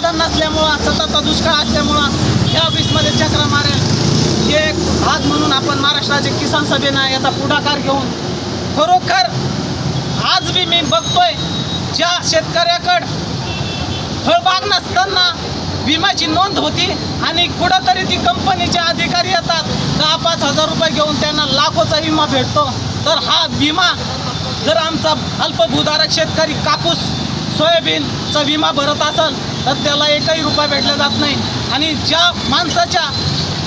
साधन नसल्यामुळं सतत दुष्काळ असल्यामुळं या ऑफिसमध्ये चक्र मारेल. हे एक भाग म्हणून आपण महाराष्ट्राचे किसान सभेनं याचा पुढाकार घेऊन खरोखर आज बी मी बघतोय ज्या शेतकऱ्याकडं फळबाग नसताना विम्याची नोंद होती आणि कुठंतरी ती कंपनीचे अधिकारी येतात दहा पाच हजार रुपये घेऊन त्यांना लाखोचा विमा भेटतो. तर हा विमा जर आमचा अल्पभूधारक शेतकरी कापूस सोयाबीनचा विमा भरत असेल तर त्याला एकही रुपया भेटला जात नाही. आणि ज्या माणसाच्या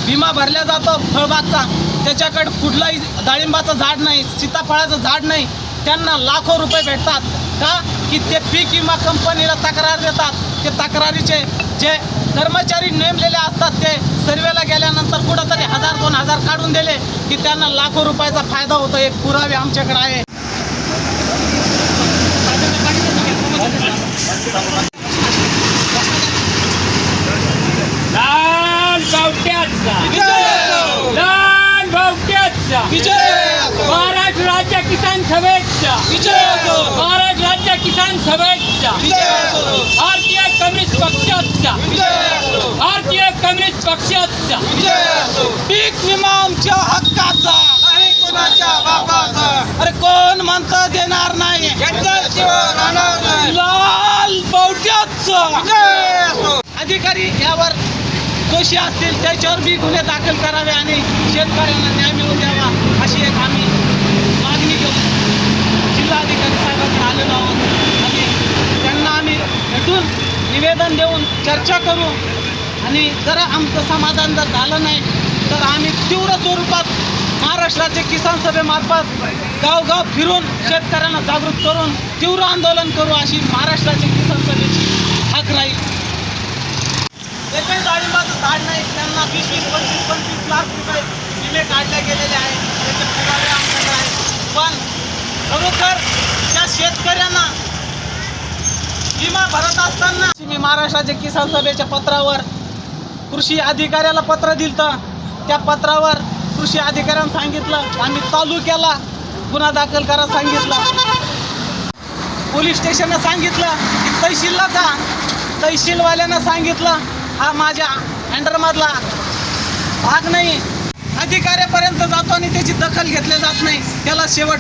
विमा भरल्या जातो फळबागचा त्याच्याकडे कुठलाही डाळिंबाचं झाड नाही सीताफळाचं झाड नाही त्यांना लाखो रुपये भेटतात. का? की ते पीक विमा कंपनीला तक्रार देतात. ते तक्रारीचे जे कर्मचारी नेमलेले असतात ते सर्वेला गेल्यानंतर कुठंतरी हजार दोन हजार काढून दिले की त्यांना लाखो रुपयाचा फायदा होतो. एक पुरावे आमच्याकडे आहे लाल बावट्याचा लाल बावट्याचा महाराष्ट्र राज्य किसान सभेचा महाराष्ट्र राज्य किसान सभेचा भारतीय कम्युनिस्ट पक्षाचा भारतीय कम्युनिस्ट पक्षाचा पीक विमा आमच्या हक्काचा. आणि कुणाच्या बापाचा अरे कोण म्हणतं देणार नाही? लाल बावट्याचं. अधिकारी यावर दोषी असतील त्याच्यावर बी गुन्हे दाखल करावे आणि शेतकऱ्यांना न्याय मिळू द्यावा अशी एक आम्ही मागणी घेऊन जिल्हाधिकारी साहेबांकडे आलेलो आहोत. आणि त्यांना आम्ही भेटून निवेदन देऊन चर्चा करू. आणि जर आमचं समाधान जर झालं नाही तर आम्ही तीव्र स्वरूपात महाराष्ट्राचे किसान सभेमार्फत गावगाव फिरून शेतकऱ्यांना जागृत करून तीव्र आंदोलन करू अशी महाराष्ट्राचे किसान सभेची हाक राहील. एकही डाळिंबाचं झाड नाही त्यांना वीस वीस पंचवीस पंचवीस लाख रुपये काढले गेलेले आहेत. त्याचे आमच्याकडे आहेत. पण खरोखर त्या शेतकऱ्यांना विमा भरत असताना मी महाराष्ट्राच्या किसान सभेच्या पत्रावर कृषी अधिकाऱ्याला पत्र दिलं त्या पत्रावर कृषी अधिकाऱ्यांना सांगितलं आम्ही तालुक्याला गुन्हा दाखल करा सांगितलं. पोलीस स्टेशननं सांगितलं की तहसीलला जा. तहसीलवाल्यानं सांगितलं हा माझ्या अंडरमधला भाग नाही. अधिकाऱ्यापर्यंत जातो आणि त्याची दखल घेतली जात नाही. त्याला शेवट